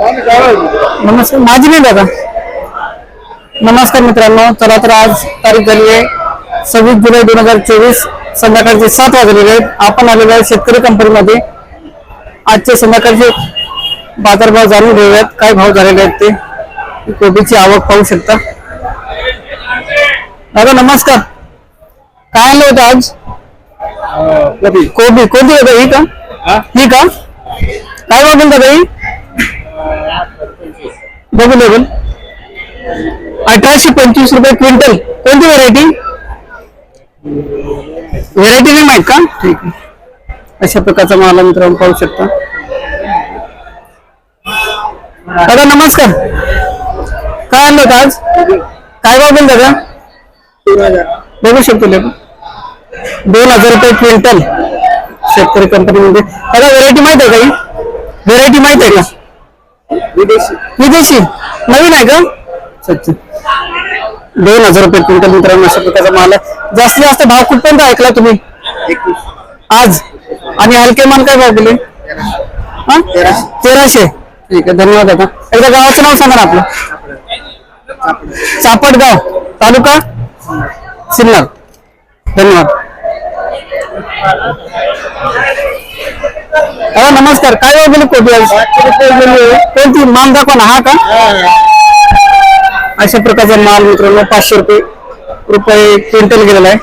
नमस्कार माझी नाही दादा. नमस्कार मित्रांनो चला तर आज तारीख झाली आहे सव्वीस जुलै दोन हजार चोवीस संध्याकाळचे सात वाजलेले आहेत. आपण आलेलो आहे शेतकरी कंपनीमध्ये. आजचे संध्याकाळचे बाजारभाव जाणून घेऊयात. काय भाव झालेले आहेत ते? कोबीची आवक पाहू शकता. दादा नमस्कार. काय आणलं होतं आज? कोबी. कोबी होतं ही का? ही? का? काय भाव बोलता ही? बघू लेबल अठराशे पंचवीस रुपये क्विंटल. कोणती व्हरायटी व्हरायटी नाही माहीत का? ठीक आहे. अशा प्रकारचा माल मित्र मित्रांनो पाहू शकता. दादा नमस्कार. काय आणलं होतं आज? काय भाव दादा? बघू शकतो लेबल दोन हजार रुपये क्विंटल. शेतकरी कंपनीमध्ये दादा व्हरायटी माहीत आहे का व्हरायटी माहीत आहे का? विदेशी. विदेशी. नवीन आहे का? सच्ची. दोन हजार रुपये क्विंटल मित्रांनो अशा प्रकारचा माल आहे. जास्तीत जास्त भाव कुठपर्यंत ऐकला तुम्ही? आज. आणि हलके माल काय भाव दिले? हा? तेराशे. ठीक आहे धन्यवाद दादा. एकदा गावाचं नाव सांगा ना आपलं. चापटगाव तालुका? सिन्नर. धन्यवाद. दादा नमस्कार. काय हो वगैरे गेली कोबी कोणती? माल दाखवा ना. हा का? अशा प्रकारचा माल मित्रांनो पाचशे रुपये रुपये क्विंटल गेलेला आहे.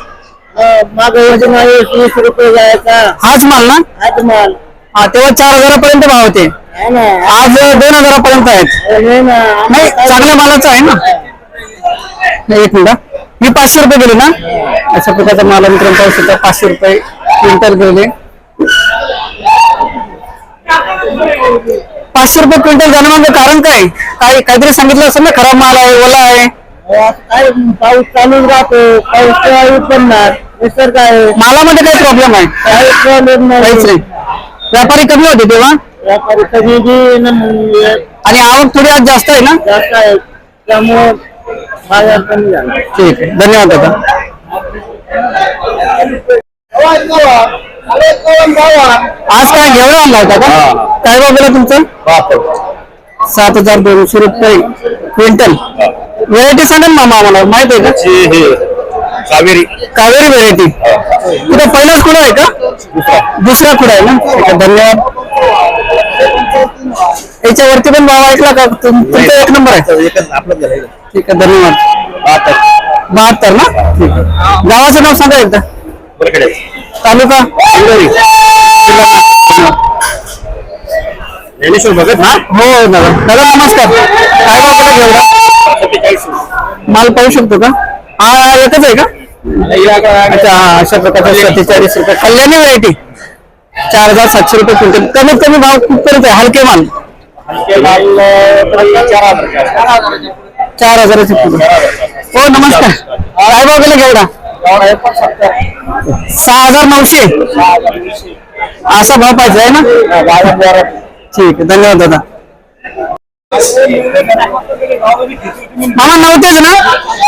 मागे वजन आहे वीस रुपये जायचा हाच माल ना? हाच माल हा तेव्हा चार हजारापर्यंत भाव होते. आज दोन हजारापर्यंत आहेत. नाही चांगल्या मालाचा आहे ना? नाही, एक मिनिट. मी पाचशे रुपये गेले ना? अशा प्रकारचा माल आहे मित्रांनो पाचशे रुपये क्विंटल गेले पाचशे रुपये क्विंटल जाण्यामागं कारण काय? काय काहीतरी सांगितलं असेल ना खराब माल आहे ओला आहे. काय पाऊस चालूच राहतो पाऊस केव्हा उतरणार निसर्ग आहे. मालामध्ये काही प्रॉब्लेम आहे? काही प्रॉब्लेम काहीच नाही. नाही व्यापारी कमी होते तेव्हा? व्यापारी कधी बी न- आणि आवक थोडी आज जास्त आहे ना? जास्त आहे. त्यामुळं बाजार कमी झाला. ठीक आहे. धन्यवाद दादा. आज काय आणला होता का? काय गेला तुमचं? सात हजार दोनशे रुपये क्विंटल. व्हरायटी सांगा ना मामा आम्हाला माहीत आहे का? कावेरी. कावेरी व्हरायटी तिथं पहिलाच कुठं आहे का? दुसरा. कुठं आहे ना? धन्यवाद. याच्यावरती पण भाव ऐकला का? तुम- तुमचा एक नंबर आहे. ठीक आहे धन्यवाद. बहात्तर. ना? गावाचं नाव सांगा एकदा. तालुका. ज्ञानेश्वर भगत हा हो दादा. दादा नमस्कार. काय भाव सत्तेचाळीस. माल पाहू शकतो का? हा एकच आहे का? अच्छा हा अशा प्रकारचा सत्तेचाळीस. रुपये. कल्याणी व्हरायटी चार हजार सातशे रुपये क्विंटल. कमीत कमी भाव कुठपर्यंत आहे हलके माल. चार हजाराचे किलो हो नमस्कार. काय भाव गेला घेवडा सहा हजार नऊशे? असा भाव पाहिजे आहे ना? ठीक आहे धन्यवाद दादा. मामा नव्हतेच ना?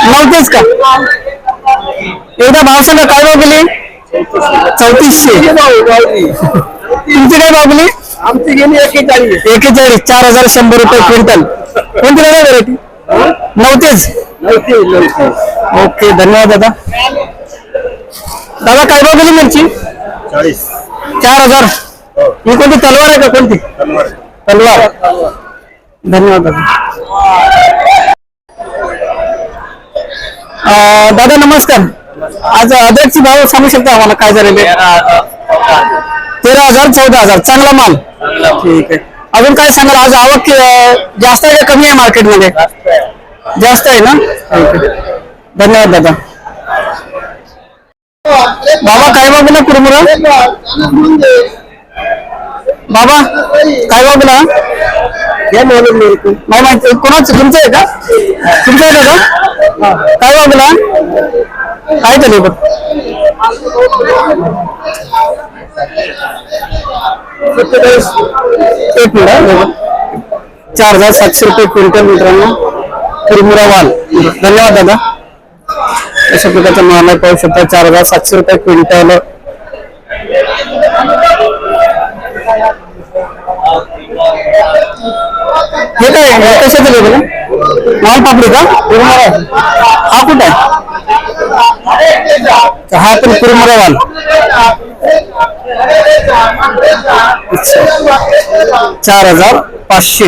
नव्हतेच का? एकदा भाव सांगा काय भाव गेले? चौतीसशे. तुमची काय भाव गेली? आमची गेली एकेचाळीस. एकेचाळीस चार हजार शंभर रुपये क्विंटल. कोणती दादा व्हरायटी नव्हतेच? नव्हती नव्हती ओके धन्यवाद दादा. दादा काय भाव गेली मिरची? चाळीस. चार हजार. ही. कोणती तलवार आहे का कोणती? तलवार. धन्यवाद दादा. दादा नमस्कार. आज अद्रकची भाव सांगू शकता आम्हाला काय झालेले तेरा हजार चौदा हजार. चांगला माल. ठीक आहे. अजून काय सांगाल? आज आवक अं, जास्त आहे का कमी आहे मार्केटमध्ये जास्त आहे ना? धन्यवाद दादा. बाबा काय भाव बोला कुरमुरा? बाबा काय भाव बोला नाही माहिती कोणाचं? तुमचं आहे का? तुमचं आहे दादा? काय भाव काय झाले बघ. एक मिनिट चार हजार सातशे रुपये क्विंटल मित्रांनो. कुरमुरा वाल धन्यवाद दादा. अशा प्रकारचा माल आहे पाहू शकता. चार हजार सातशे रुपये क्विंटल. हे कशाचं लेबल माल पापडी का? कुरमुरा हा कुठे आहे? हा पण कुरमुरा वाल चार हजार पाचशे.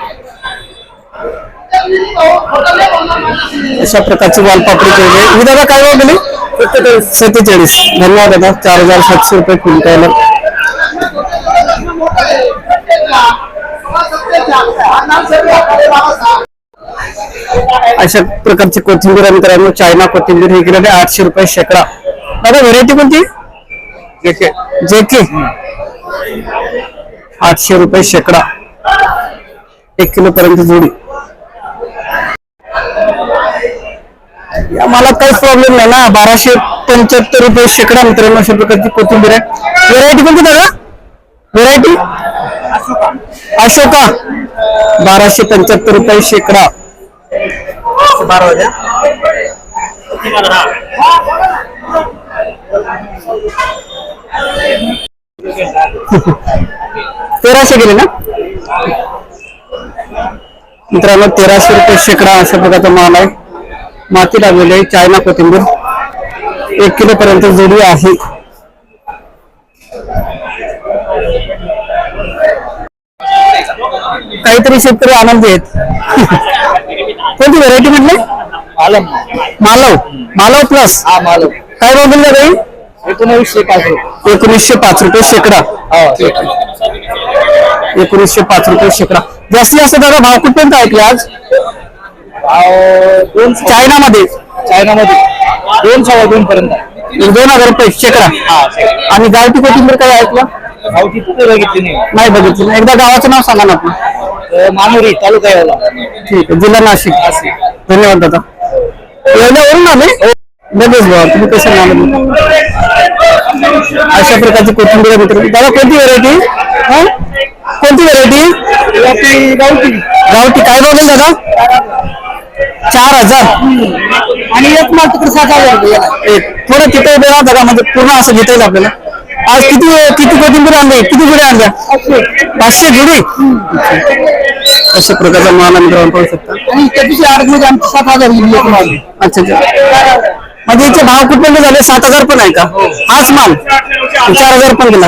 अशा प्रकारची वालपापडी केली ही दादा काय भाव गेली सत्तेचाळीस. धन्यवाद दादा. चार हजार सातशे रुपये क्विंटल. अशा प्रकारची कोथिंबीर मित्रांनो चायना कोथिंबीर हे गेलेले आठशे रुपये शेकडा. दादा व्हेरायटी कोणती? जे के आठशे रुपये शेकडा. एक किलो पर्यंत जोडी. या मला काहीच प्रॉब्लेम नाही ना. बाराशे पंच्याहत्तर रुपये शेकडा मित्रांनो अशा प्रकारची कोथिंबीर आहे. व्हेरायटी कोणती दादा? व्हेरायटी अशोका. बाराशे पंच्याहत्तर रुपये शेकडा. तेराशे गेले ना? मित्रांनो तेराशे रुपये शेकडा अशा प्रकारचा माल आहे. माती लागलेली आहे चायना कोथिंबीर. एक किलो पर्यंत जोडी आहे. काहीतरी शेतकरी आनंदी आहेत. कोणती व्हरायटी म्हटली? मालव. मालव. प्लस हा मालव. काय भाव दिला काही एकोणवीसशे पाच एकोणीसशे पाच रुपये शेकडा. एकोणीसशे पाच रुपये शेकडा. जास्तीत जास्त दादा भाव कुठपर्यंत ऐकले आज? दोन चायनामध्ये? चायनामध्ये. दोन सव्वा दोन पर्यंत. एक दोन हजार रुपये शेकडा आणि गावठी कोथिंबीर काय ऐकलं गावठी कुठे बघितली नाही. नाही बघितलं. एकदा गावाचं नाव सांगा ना आपण अं, मानुरी तालुका याला. ठीक आहे जिल्हा नाशिक. धन्यवाद दादा. येवल्यावरून आले? लगेच भावा तुम्ही कसं आले अशा प्रकारची कोथिंबीर आहे मित्रांनो. दादा कोणती व्हरायटी कोणती व्हरायटी गावठी. गावठी. काय बघेल दादा? चार हजार. आणि एक माल तिकडे सात हजार एक. थोडं तिथे उभे राहा दादा म्हणजे पूर्ण असं घेता येईल आपल्याला. आज किती किती कोथिंबीर आणली? किती जुड्या आणल्या? पाचशे. जुडी? अशा प्रकारचा माल आम्ही मित्रांनो पाहू शकता. आणि त्याची आठमध्ये आमची सात हजार गेली एक माल. अच्छा अच्छा. म्हणजे याचे भाव कुठपर्यंत झाले? सात हजार पण आहे का? हाच माल. चार हजार पण गेला.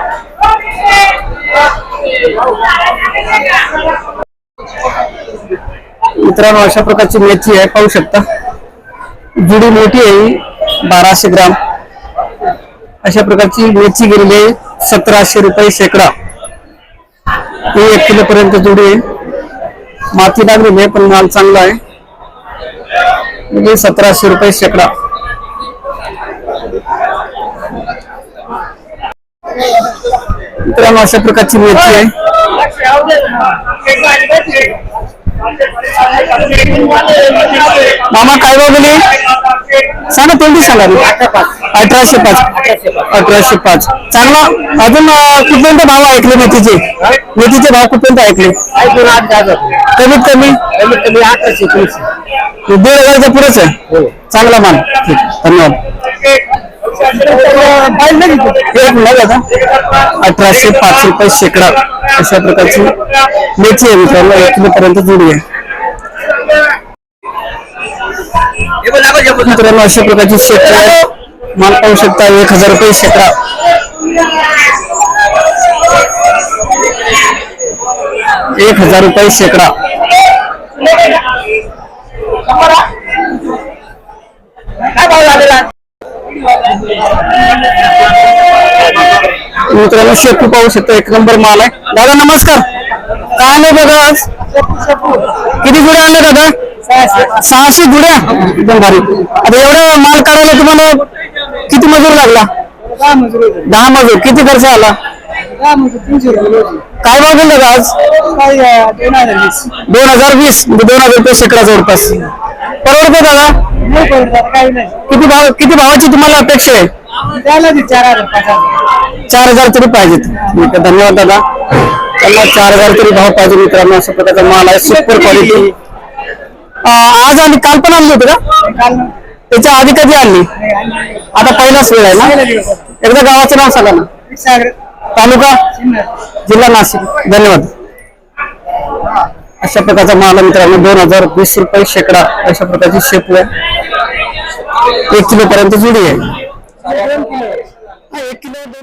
मित्रांनो अशा प्रकारची मेथी आहे पाहू शकता. जुडी मोठी आहे बाराशे ग्राम. अशा प्रकारची मेथी गेलेली आहे सतराशे रुपये शेकडा. ही एक किलो पर्यंत जुडी आहे. माती लागलेली आहे पण माल चांगला आहे. म्हणजे सतराशे रुपये शेकडा. मित्रांनो अशा प्रकारची मेथी आहे. मामा काय भाव गेली सांगा तेवढी सांगा अठराशे पाच. अठराशे पाच. चांगला. अजून कुठपर्यंत भाव ऐकले मेथीचे मेथीचे भाव कुठपर्यंत ऐकले? आठ कमीत कमी? कमीत कमी अठराशे दीड हजारच्या पुढेच आहे. चांगला मान ठीक. धन्यवाद. अठराशे पाच रुपये शेकडा अशा प्रकारची मेथी आहे मित्रांनो. एक किलो पर्यंत जुडी आहे. मित्रांनो अशा प्रकारची शेकडा माल पाहू शकता एक हजार रुपये शेकडा. एक हजार रुपये शेकडा. भाव लागला? मित्रांनो शेपू पाहू शकतो एक नंबर माल आहे. दादा नमस्कार. काय नाही बघा आज? किती जुड्या आले दादा? सहाशे जुड्या एकदम भारी. आता एवढा माल काढायला तुम्हाला किती मजूर लागला? दहा मजूर. दहा मजूर किती खर्च आला? काय भाव गेला दादा आज? दोन हजार वीस. दोन हजार दोन हजार रुपये शेकडा जवळपास. परवडतो दादा? नाही. परवडत, काही नाही किती भाव किती भावाची तुम्हाला अपेक्षा आहे? ते चार हजार पाच हजार चार हजार तरी पाहिजेत. ठीक आहे, धन्यवाद दादा. त्यांना चार हजार तरी भाव पाहिजे मित्रांनो अशा प्रकारचा माल आहे सुपर क्वालिटी आज आणि काल पण आणली होती का? काल त्याच्या आधी कधी आणली? आता पहिलाच वेळ आहे ना? एकदा गावाचं नाव सांगा ना. सागर तालुका? जिल्हा नाशिक. धन्यवाद. अशा प्रकारचा माल मित्रांनो. दोन हजार वीस रुपये शेकडा अशा प्रकारची शेपू आहे. एक किलो पर्यंत जुडी आहे. एक किलो.